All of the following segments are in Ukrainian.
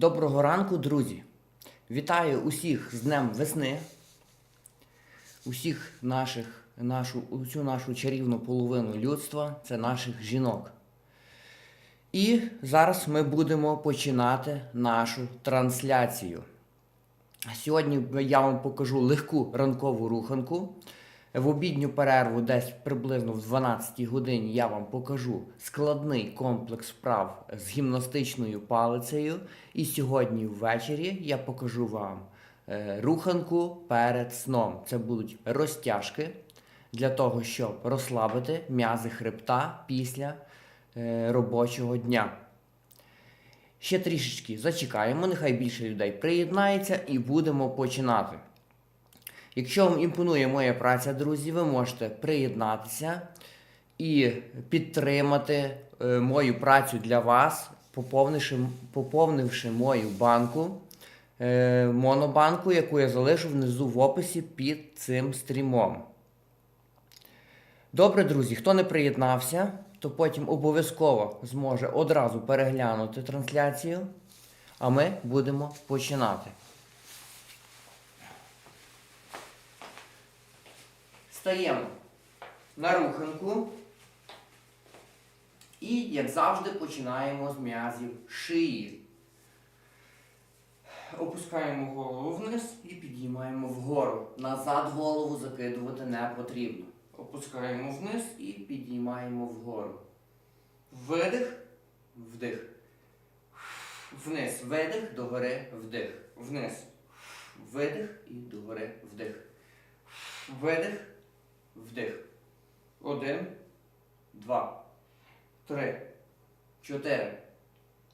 Доброго ранку, друзі! Вітаю усіх з Днем весни, усіх наших, нашу, усю нашу чарівну половину людства, це наших жінок. І зараз ми будемо починати нашу трансляцію. Сьогодні я вам покажу легку ранкову руханку. В обідню перерву, десь приблизно в 12 годині, я вам покажу складний комплекс вправ з гімнастичною палицею. І сьогодні ввечері я покажу вам е, руханку перед сном. Це будуть розтяжки для того, щоб розслабити м'язи хребта після е, робочого дня. Ще трішечки зачекаємо, нехай більше людей приєднається і будемо починати. Якщо вам імпонує моя праця, друзі, ви можете приєднатися і підтримати е, мою працю для вас, поповнивши, поповнивши мою банку, е, монобанку, яку я залишу внизу в описі під цим стрімом. Добре, друзі, хто не приєднався, то потім обов'язково зможе одразу переглянути трансляцію, а ми будемо починати. Стаємо на руханку. І, як завжди, починаємо з м'язів шиї. Опускаємо голову вниз і підіймаємо вгору. Назад голову закидувати не потрібно. Опускаємо вниз і підіймаємо вгору. Видих, вдих. Вниз, видих, догори, вдих. Вниз. Видих і догори, вдих. Видих, вдих. Один, два, три, чотири.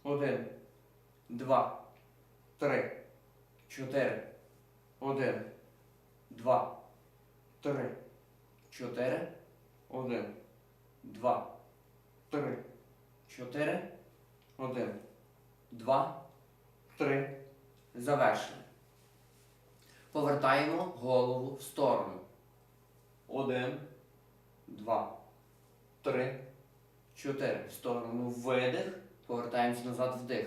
Один, два, три, чотири. Один, два, три, чотири. Один, два, три, чотири. Один, два, три. Завершили. Повертаємо голову в сторону. Один, два, три, чотири. В сторону видих. Повертаємось назад вдих.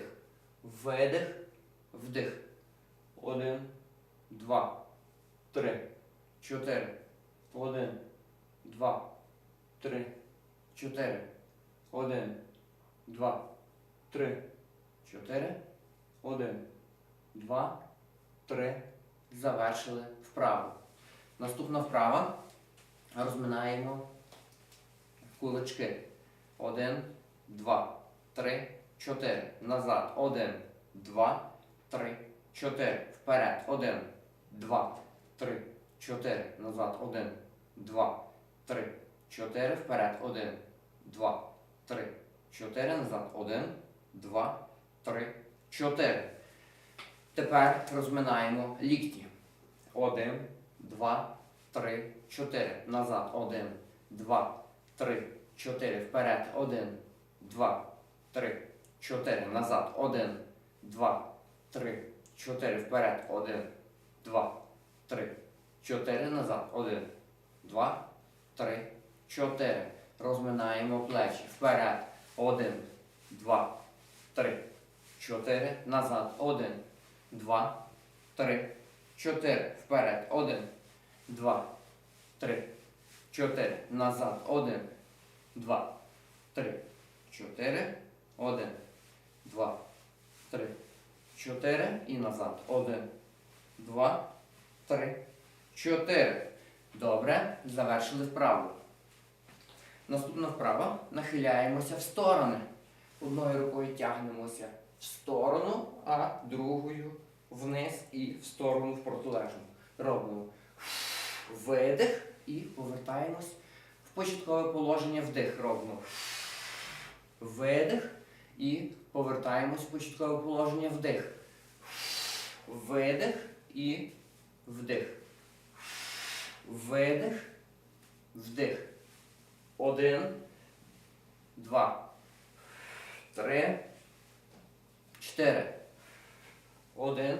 Видих, вдих. Один, два, три, чотири. Один, два, три, чотири. Один, два, три, чотири. Один, два, три. Завершили вправу. Наступна вправа. Розминаємо кулачки. Один, два, три, чотири. Назад. Один, два, три, чотири. Вперед. Один, два, три, чотири. Назад. Один, два, три, чотири. Вперед. Один, два, три, чотири. Назад. Один, два, три, чотири. Тепер розминаємо лікті. Один, два, три, чотири. Назад. Один, два, три, чотири. Вперед. Один, два, три, чотири. Назад. Один, два, три, чотири. Вперед. Один, два, три, чотири. Назад. Один, два, три, чотири. Розминаємо плечі. Вперед. Один, два, три, чотири. Назад. Один, два, три, чотири. Вперед. Один, два, три, чотири. Назад. Один, два, три, чотири. Один, два, три, чотири. І назад. Один, два, три, чотири. Добре. Завершили вправу. Наступна вправа. Нахиляємося в сторони. Одною рукою тягнемося в сторону, а другою вниз і в сторону в протилежну. Робимо видих і повертаємось в початкове положення вдих. Робимо видих і повертаємось в початкове положення вдих. Видих і вдих. Видих, вдих. Один, два, три, чотири. Один,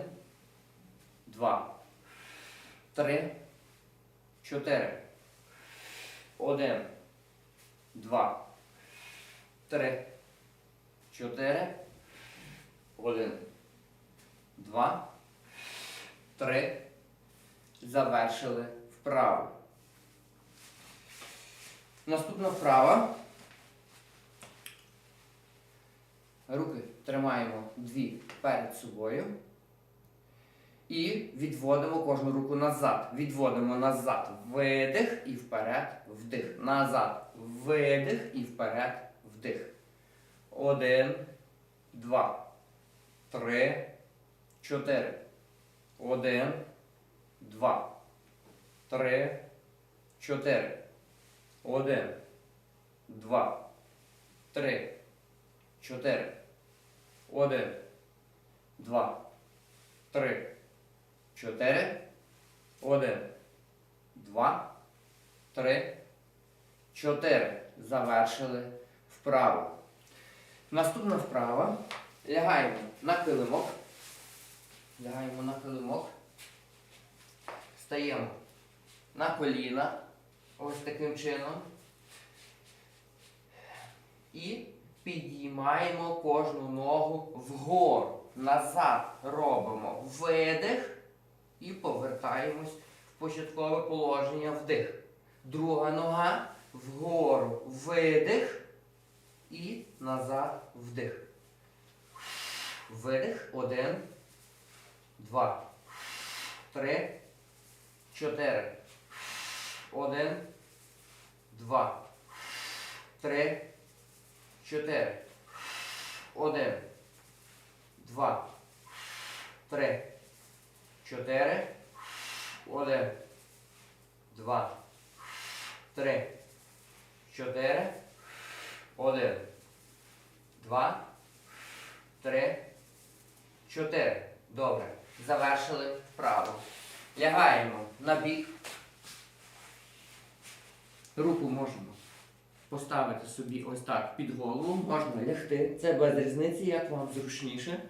два, три, чотири. Один, два, три, чотири. Один, два, три. Завершили вправу. Наступна вправа. Руки тримаємо дві перед собою. І відводимо кожну руку назад. Відводимо назад. Видих і вперед, вдих. Назад. Видих і вперед, вдих. Один, два, три, чотири. Один, два, три, чотири. Один, два, три, чотири. Один, два, три, чотири. Один, два, три, чотири. Завершили вправу. Наступна вправа. Лягаємо на килимок. Лягаємо на килимок. Стаємо на коліна. Ось таким чином. І підіймаємо кожну ногу вгору. Назад робимо видих і повертаємось в початкове положення. Вдих. Друга нога. Вгору. Видих. І назад. Вдих. Видих. Один, два, три, чотири. Один, два, три, чотири. Один, два, три, чотири. Один, два, три, чотири. Один, два, три, чотири. Добре. Завершили вправо. Лягаємо на бік. Руку можемо поставити собі ось так під голову. Можна лягти. Це без різниці, як вам зручніше.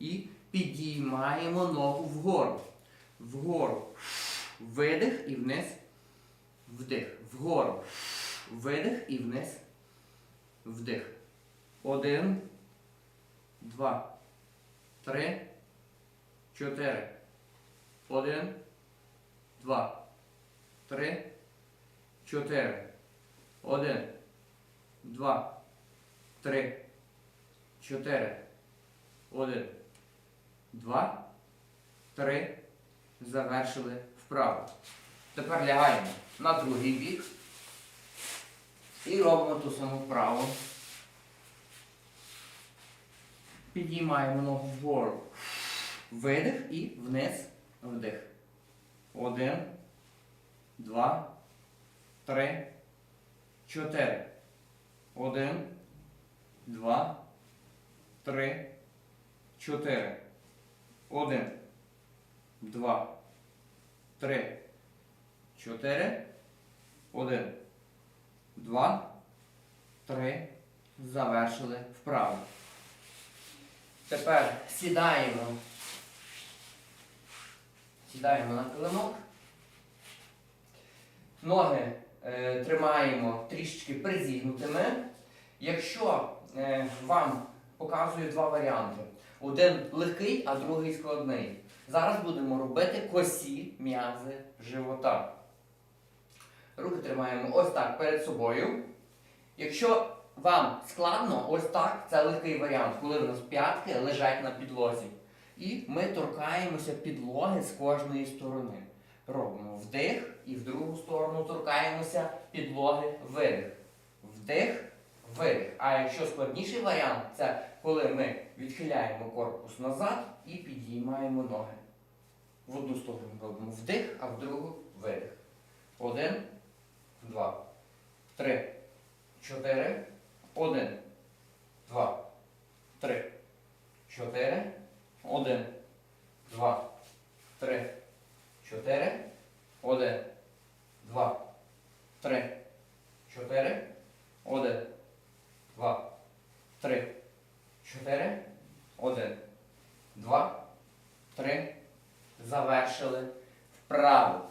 І підіймаємо ногу вгору. Вгору. Видих і вниз. Вдих. Вгору. Видих і вниз. Вдих. Один. Два. Три. Чотири. Один. Два. Три. Чотири. Один. Два. Три. Чотири. Один. Два. Три. Завершили вправо. Тепер лягаємо на другий бік. І робимо ту саму вправу. Підіймаємо ногу вгору. Видих і вниз. Вдих. Один. Два. Три. Чотири. Один. Два. Три. Чотири. Один. Два. Три. Чотири. Один. Два. Три. Завершили вправо. Тепер сідаємо. Сідаємо на килимок. Ноги е, тримаємо трішечки призігнутими. Якщо е, вам показую два варіанти. Один легкий, а другий складний. Зараз будемо робити косі м'язи живота. Руки тримаємо ось так перед собою. Якщо вам складно, ось так, це легкий варіант, коли у нас п'ятки лежать на підлозі. І ми торкаємося підлоги з кожної сторони. Робимо вдих і в другу сторону торкаємося підлоги видих. Вдих, видих. А якщо складніший варіант, це коли ми відхиляємо корпус назад і підіймаємо ноги. В одну сторону робимо вдих, а в другу видих. Один, два, три, чотири. Один, два, три, чотири. Один, два, три, чотири. Один, два, три, чотири. Один, два, три, чотири. Один, два, три. Завершили вправо.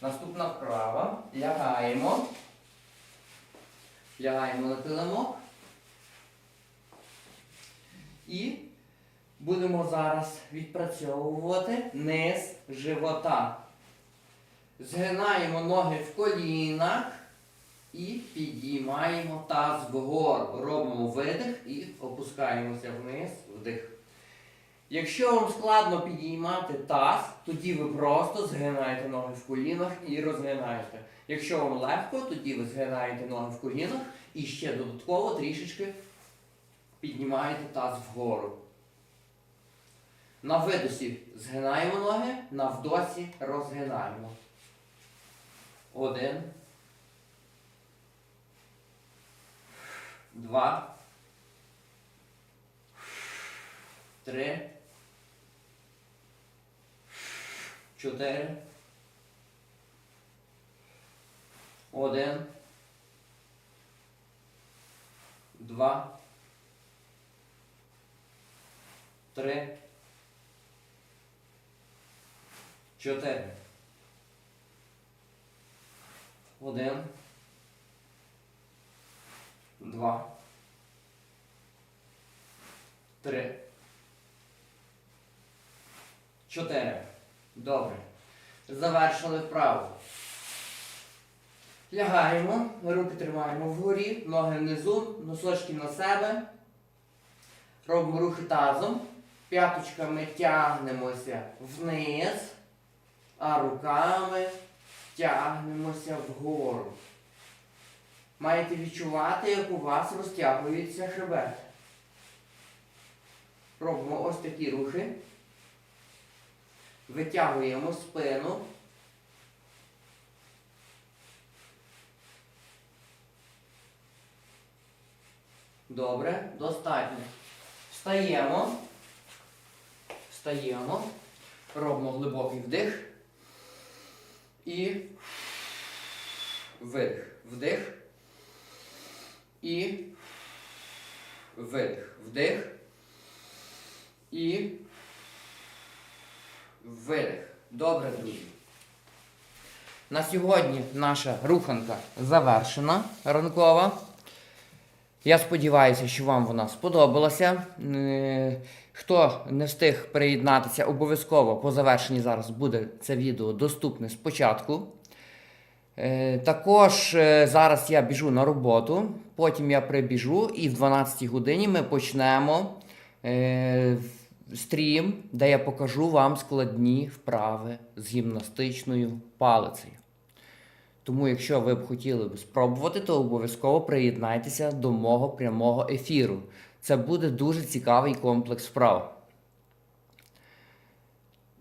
Наступна вправа. Лягаємо. Лягаємо на килимок. І Будемо зараз відпрацьовувати низ живота. Згинаємо ноги в колінах і підіймаємо таз вгору. Робимо видих і опускаємося вниз, вдих. Якщо вам складно підіймати таз, тоді ви просто згинаєте ноги в колінах і розгинаєте. Якщо вам легко, тоді ви згинаєте ноги в колінах і ще додатково трішечки піднімаєте таз вгору. На видосі згинаємо ноги, на вдосі розгинаємо. Один. Два. Три. Чотири. Один. Два. Три. Чотири. Один. Два. Три. Чотири. Добре. Завершили вправу. Лягаємо, руки тримаємо вгорі, ноги внизу, носочки на себе. Робимо рухи тазом. П'яточками тягнемося вниз, а руками тягнемося вгору. Маєте відчувати, як у вас розтягується хребет. Робимо ось такі рухи. Витягуємо спину. Добре, достатньо. Встаємо. Встаємо. Робимо глибокий вдих. І видих. Вдих. І видих. Вдих. І видих. Добре, друзі. На сьогодні наша руханка завершена ранкова. Я сподіваюся, що вам вона сподобалася. Е, Хто не встиг приєднатися, обов'язково по завершенні зараз буде це відео доступне спочатку. Е, Також е, зараз я біжу на роботу, потім я прибіжу і в 12 годині ми почнемо стрім, де я покажу вам складні вправи з гімнастичною палицею. Тому, якщо ви б хотіли б спробувати, то обов'язково приєднайтеся до мого прямого ефіру. Це буде дуже цікавий комплекс вправ.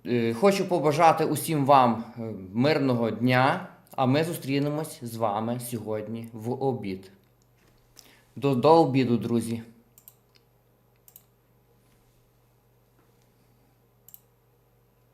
Е, Хочу побажати усім вам е, мирного дня, а ми зустрінемось з вами сьогодні в обід. До, до обіду, друзі!